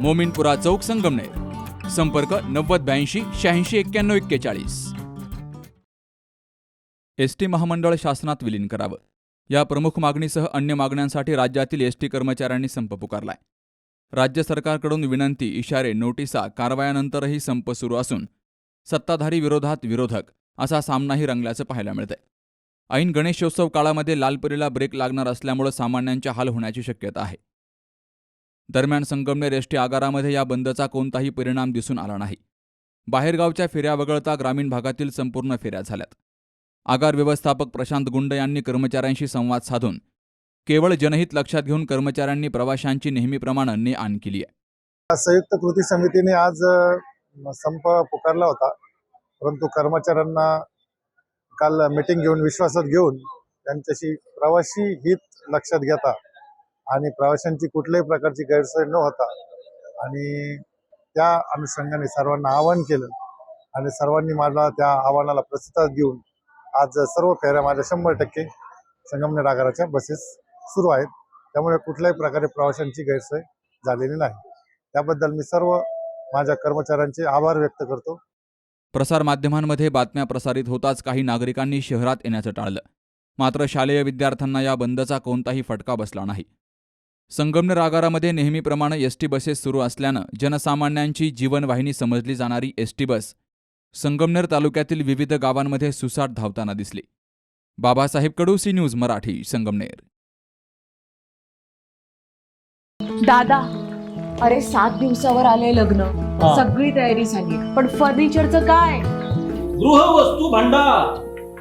मोमिनपुरा चौक संगमनेर. संपर्क नव्वद ब्याऐंशी शहाऐंशी एक्क्याण्णव एक्केचाळीस. एस टी महामंडळ शासनात विलीन करावं. या प्रमुख मागणीसह अन्य मागण्यांसाठी राज्यातील एस टी कर्मचाऱ्यांनी संप पुकारलाय. राज्य सरकारकडून विनंती इशारे नोटिसा कारवायानंतरही संप सुरू असून सत्ताधारी विरोधात विरोधक असा सामनाही रंगल्याचं पाहायला मिळतंय. ऐन गणेशोत्सव काळामध्ये लालपरीला ब्रेक लागणार असल्यामुळे सामान्यांच्या हाल होण्याची शक्यता आहे. दरम्यान संगमनेर एस टी आगारामध्ये या बंदचा कोणताही परिणाम दिसून आला नाही. बाहेरगावच्या फेऱ्या वगळता ग्रामीण भागातील संपूर्ण फेऱ्या झाल्यात. आगार व्यवस्थापक प्रशांत गुंड यांनी कर्मचाऱ्यांशी संवाद साधून केवळ जनहित लक्षात घेऊन कर्मचाऱ्यांनी प्रवाशांची नेहमीप्रमाणे ने आण केली आहे. संयुक्त कृती समितीने आज संप पुकारला होता. परंतु कर्मचाऱ्यांना काल मीटिंग घेऊन विश्वासात घेऊन त्यांच्याशी प्रवासी हित लक्षात घेता आणि प्रवाशांची कुठल्याही प्रकारची गैरसोय न होता आणि त्या अनुषंगाने सर्वांना आवाहन केलं आणि सर्वांनी मला त्या आव्हानाला प्रतिसाद देऊन आज सर्व फेऱ्या माझ्या शंभर टक्के संगमनेर आगाराच्या बसेस सुरू आहेत. त्यामुळे कुठल्याही प्रकारे प्रवाशांची गैरसोय झालेली नाही. त्याबद्दल मी सर्व माझ्या कर्मचाऱ्यांचे आभार व्यक्त करतो. प्रसारमाध्यमांमध्ये बातम्या प्रसारित होताच काही नागरिकांनी शहरात येण्याचं टाळलं. मात्र शालेय विद्यार्थ्यांना या बंदचा कोणताही फटका बसला नाही. संगमनेर आगारामध्ये नेहमीप्रमाणे एस टी बसेस सुरू असल्यानं जनसामान्यांची जीवनवाहिनी समजली जाणारी एस टी बस संगमनेर तालुक्यातील विविध गावांमध्ये सुसाट धावताना दिसली. Babasaheb Kadu C news Marathi Sangamner. दादा अरे सात दिवसावर आले लग्न. सगळी तयारी झाली पण फर्निचरचं काय? गृहवस्तू भांडार.